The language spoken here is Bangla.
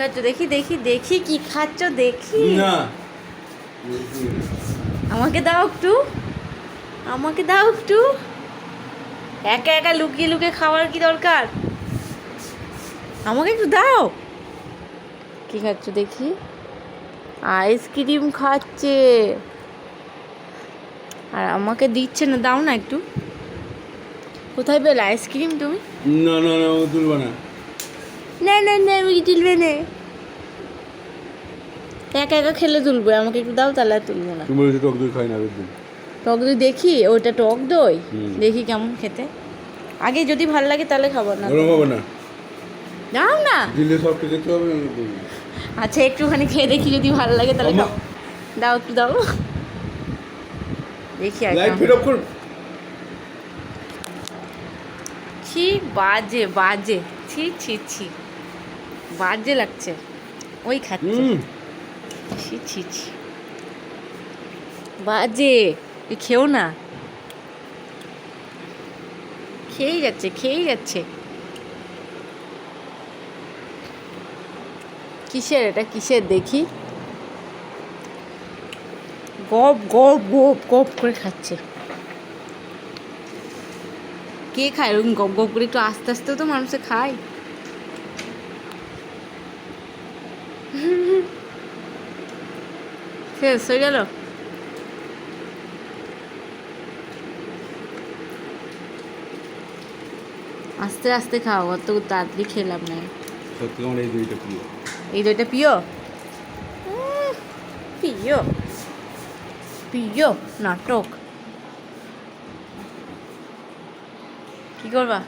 খাচ্ছ? দেখি দেখি দেখি কি খাচ্ছ দেখি। না। আমাকে দাও একটু। আমাকে দাও একটু। একা একা লুকিয়ে লুকিয়ে খাওয়ার কি দরকার? আমাকে একটু দাও। কি খাচ্ছ দেখি? আইসক্রিম খাচ্ছে। আর আমাকে দিচ্ছে না দাও না একটু। কোথায় পেলে আইসক্রিম তুমি? না না না ও তুলবা না। না না না আমি তুলবে না। একা একা খেলে তুলবো আমাকে একটু দাও তাহলে আর তুলবো না। তুমি বলেছ টক দই খাই না আগের দিন টক দই দেখি ওটা টক দই? দেখি কেমন খেতে। আগে যদি ভালো লাগে তাহলে খাব না। দাও না। দিলে সব খেতে হবে আচ্ছা একটুখানি খেয়ে দেখি যদি ভালো লাগে তাহলে খাও দাও একটু দাও। দেখি আর লাইট ফিট অফ করুন। ছি বাজে বাজে। ছি ছি ছি। বাজে লাগছে। ওই খাচ্ছে। ছি ছি ছি। বাজে। এ খেও না। খেয়েই যাচ্ছে খেয়েই যাচ্ছে। কিসের এটা? কিসের? দেখি। গপ গপ গপ গপ করে খাচ্ছে। কে খায়? এরকম গপ গপ করে একটু আস্তে আস্তেও তো মানুষে খায়। শেষ হয়ে গেল আস্তে আস্তে খাও অত তাড়াতাড়ি খেলাম না। সত্যি আমার এই দইটা প্রিয়। এই দইটা পিও উম, পিও পিও নাটক। কি করবা?